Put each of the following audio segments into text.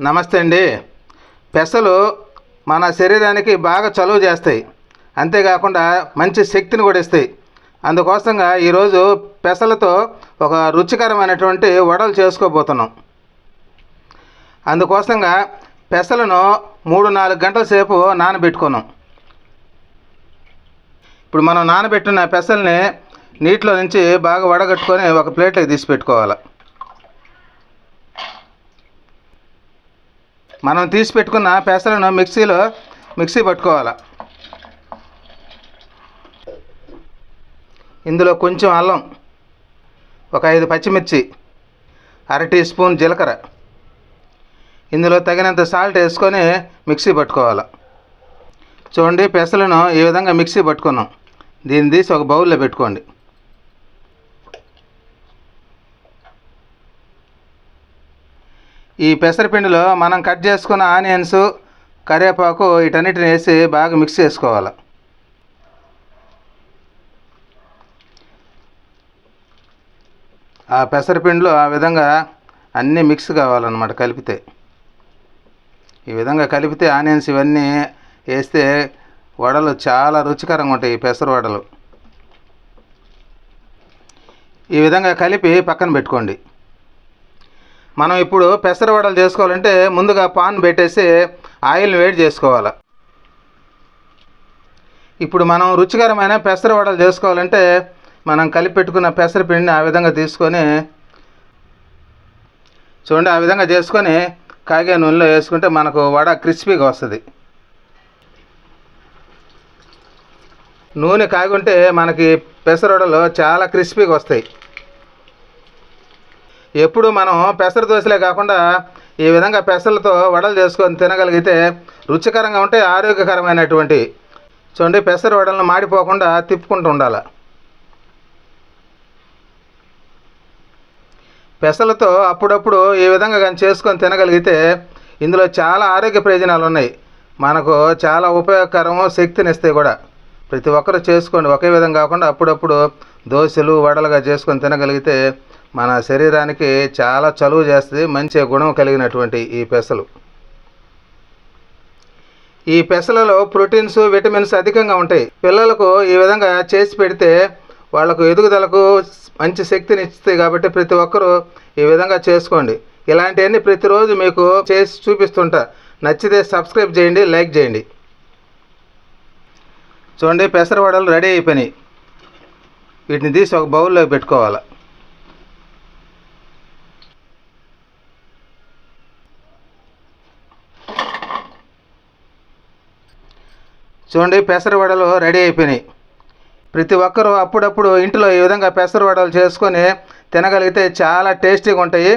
నమస్తే అండి. పెసలు మన శరీరానికి బాగా చలువ చేస్తాయి. అంతేకాకుండా మంచి శక్తిని కూడా ఇస్తాయి. అందుకోసంగా ఈరోజు పెసలతో ఒక రుచికరమైనటువంటి వడలు చేసుకోబోతున్నాం. అందుకోసంగా పెసలను మూడు నాలుగు గంటల సేపు నానబెట్టుకున్నాం. ఇప్పుడు మనం నానబెట్టిన పెసల్ని నీటిలో నుంచి బాగా వడగట్టుకొని ఒక ప్లేట్లోకి తీసి పెట్టుకోవాలి. మనం తీసి పెట్టుకున్న పెసలను మిక్సీలో మిక్సీ పట్టుకోవాలి. ఇందులో కొంచెం అల్లం ఒక ఐదు పచ్చిమిర్చి అర టీ స్పూన్ జీలకర్ర. ఇందులో తగినంత సాల్ట్ వేసుకొని మిక్సీ పట్టుకోవాలి. చూడండి పెసలను ఈ విధంగా మిక్సీ పట్టుకున్నాం. దీన్ని తీసి ఒక బౌల్లో పెట్టుకోండి. ఈ పెసరపిండిలో మనం కట్ చేసుకున్న ఆనియన్స్ కరివేపాకు వీటన్నిటిని వేసి బాగా మిక్స్ చేసుకోవాలి. ఆ పెసరపిండిలో ఆ విధంగా అన్నీ మిక్స్ కావాలన్నమాట కలిపితే. ఈ విధంగా కలిపితే ఆనియన్స్ ఇవన్నీ వేస్తే వడలు చాలా రుచికరంగా ఉంటాయి ఈ పెసర వడలు. ఈ విధంగా కలిపి పక్కన పెట్టుకోండి. మనం ఇప్పుడు పెసర వడలు చేసుకోవాలంటే ముందుగా పాన్ పెట్టేసి ఆయిల్ని వేడి చేసుకోవాలి. ఇప్పుడు మనం రుచికరమైన పెసర వడలు చేసుకోవాలంటే మనం కలిపి పెట్టుకున్న పెసర పిండిని ఆ విధంగా తీసుకొని చూడండి ఆ విధంగా చేసుకొని కాగే నూనెలో వేసుకుంటే మనకు వడ క్రిస్పీగా వస్తుంది. నూనె కాగుంటే మనకి పెసరవడలు చాలా క్రిస్పీగా వస్తాయి. ఎప్పుడు మనం పెసర దోశలే కాకుండా ఈ విధంగా పెసలతో వడలు చేసుకొని తినగలిగితే రుచికరంగా ఉంటే ఆరోగ్యకరమైనటువంటి. చూడండి పెసర వడలను మాడిపోకుండా తిప్పుకుంటూ ఉండాలి. పెసలతో అప్పుడప్పుడు ఈ విధంగా కానీ చేసుకొని తినగలిగితే ఇందులో చాలా ఆరోగ్య ప్రయోజనాలు ఉన్నాయి. మనకు చాలా ఉపయోగకరం శక్తినిస్తాయి కూడా. ప్రతి ఒక్కరు చేసుకోండి. ఒకే విధంగా కాకుండా అప్పుడప్పుడు దోశలు వడలుగా చేసుకొని తినగలిగితే మన శరీరానికి చాలా చలువ చేస్తుంది మంచి గుణం కలిగినటువంటి ఈ పెసలు. ఈ పెసలలో ప్రోటీన్స్ విటమిన్స్ అధికంగా ఉంటాయి. పిల్లలకు ఈ విధంగా చేసి పెడితే వాళ్ళకు ఎదుగుదలకు మంచి శక్తిని ఇస్తాయి కాబట్టి ప్రతి ఒక్కరూ ఈ విధంగా చేసుకోండి. ఇలాంటివన్నీ ప్రతిరోజు మీకు చేసి చూపిస్తుంటా. నచ్చితే సబ్స్క్రైబ్ చేయండి లైక్ చేయండి. చూడండి పెసర వడలు రెడీ అయిపోయినాయి. వీటిని తీసి ఒక బౌల్లో పెట్టుకోవాలి? చూడండి పెసర వడలు రెడీ అయిపోయినాయి. ప్రతి ఒక్కరూ అప్పుడప్పుడు ఇంట్లో ఈ విధంగా పెసర వడలు చేసుకొని తినగలిగితే చాలా టేస్టీగా ఉంటాయి.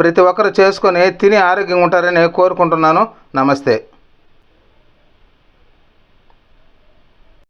ప్రతి ఒక్కరు చేసుకొని తిని ఆరోగ్యంగా ఉంటారని కోరుకుంటున్నాను. నమస్తే.